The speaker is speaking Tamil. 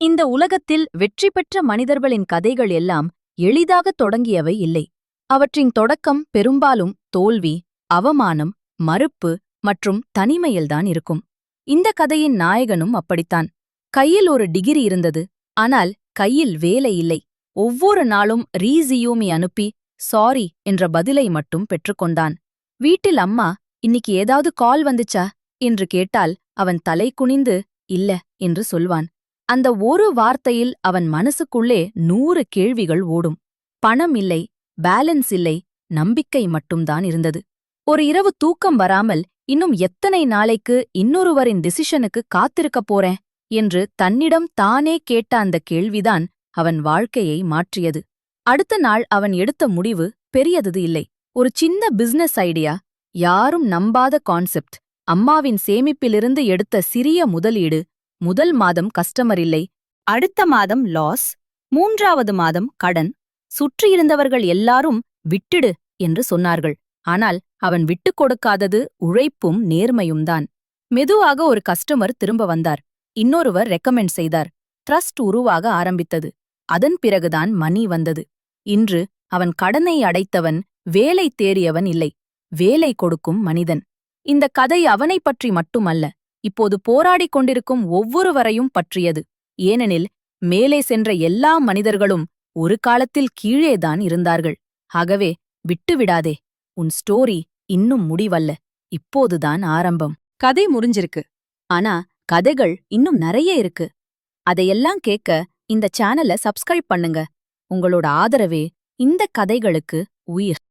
இந்த உலகத்தில் வெற்றி பெற்ற மனிதர்களின் கதைகள் எல்லாம் எளிதாக தொடங்கியவை இல்லை. அவற்றின் தொடக்கம் பெரும்பாலும் தோல்வி அவமானம் மறுப்பு மற்றும் தனிமையில்தான் இருக்கும். இந்த கதையின் நாயகனும் அப்படித்தான். கையில் ஒரு டிகிரி இருந்தது ஆனால் கையில் வேலை இல்லை. ஒவ்வொரு நாளும் ரீசியூமி அனுப்பி சாரி என்ற பதிலை மட்டும் பெற்றுக்கொண்டான் வீட்டில் அம்மா இன்னிக்கு ஏதாவது கால் வந்துச்சா? என்று கேட்டால் அவன் தலை குனிந்து இல்ல என்று சொல்வான். அந்த ஒரு வார்த்தையில் அவன் மனசுக்குள்ளே நூறு கேள்விகள் ஓடும். பணம் இல்லை பேலன்ஸ் இல்லை நம்பிக்கை மட்டும்தான் இருந்தது. ஒரு இரவு தூக்கம் வராமல் இன்னும் எத்தனை நாளைக்கு இன்னொருவரின் டிசிஷனுக்கு காத்திருக்கப் போறேன்? என்று தன்னிடம் தானே கேட்ட அந்த கேள்விதான் அவன் வாழ்க்கையை மாற்றியது. அடுத்த நாள் அவன் எடுத்த முடிவு பெரியது இல்லை. ஒரு சின்ன பிசினஸ் ஐடியா யாரும் நம்பாத கான்செப்ட் அம்மாவின் சேமிப்பிலிருந்து எடுத்த சிறிய முதலீடு முதல் மாதம் கஸ்டமர் இல்லை. அடுத்த மாதம் லாஸ் மூன்றாவது மாதம் கடன். சுற்றியிருந்தவர்கள் எல்லாரும் விட்டுடு என்று சொன்னார்கள். ஆனால் அவன் விட்டுக் கொடுக்காதது உழைப்பும் நேர்மையும்தான் மெதுவாக ஒரு கஸ்டமர் திரும்ப வந்தார். இன்னொருவர் ரெக்கமெண்ட் செய்தார். ட்ரஸ்ட் உருவாக ஆரம்பித்தது. அதன் பிறகுதான் மணி வந்தது. இன்று அவன் கடனை அடைத்தவன் வேலை தேறியவன் இல்லை. வேலை கொடுக்கும் மனிதன். இந்த கதை அவனைப் பற்றி மட்டுமல்ல. இப்போது போராடிக் கொண்டிருக்கும் ஒவ்வொருவரையும் பற்றியது. ஏனெனில் மேலே சென்ற எல்லா மனிதர்களும் ஒரு காலத்தில் கீழேதான் இருந்தார்கள். ஆகவே விட்டுவிடாதே. உன் ஸ்டோரி இன்னும் முடிவல்ல. இப்போதுதான் ஆரம்பம். கதை முறிஞ்சிருக்கு ஆனா கதைகள் இன்னும் நிறைய இருக்கு. அதையெல்லாம் கேட்க இந்த சேனலை சப்ஸ்கிரைப் பண்ணுங்க. உங்களோட ஆதரவே இந்த கதைகளுக்கு உயிர்.